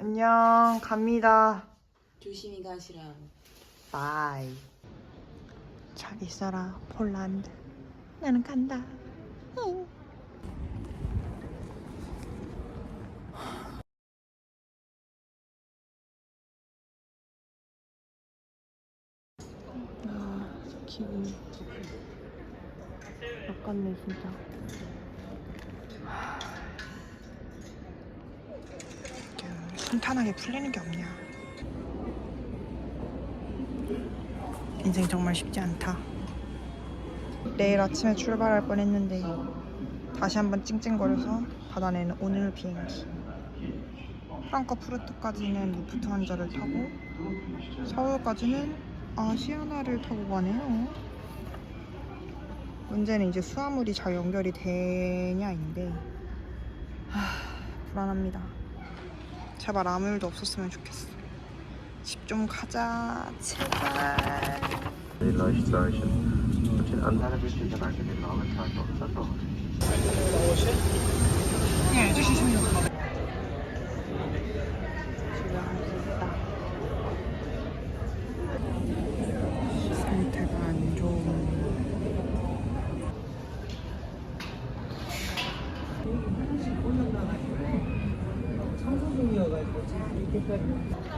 안녕, 갑니다. 조심히 가시라고. 바이. 잘 있어라, 폴란드. 나는 간다. 응. 아, 기분 아깝네 진짜. 이렇게 순탄하게 풀리는 게 없냐. 인생 정말 쉽지 않다. 내일 아침에 출발할 뻔했는데 다시 한번 찡찡거려서 받아내는 오늘 비행기. 프랑크푸르트까지는 루프트 한자를 타고 서울까지는 아시아나를 타고 가네요. 문제는 이제 수화물이 잘 연결이 되냐인데 하, 불안합니다. 제발 아무 일도 없었으면 좋겠어. 집 좀 가자, 제발. 对，对。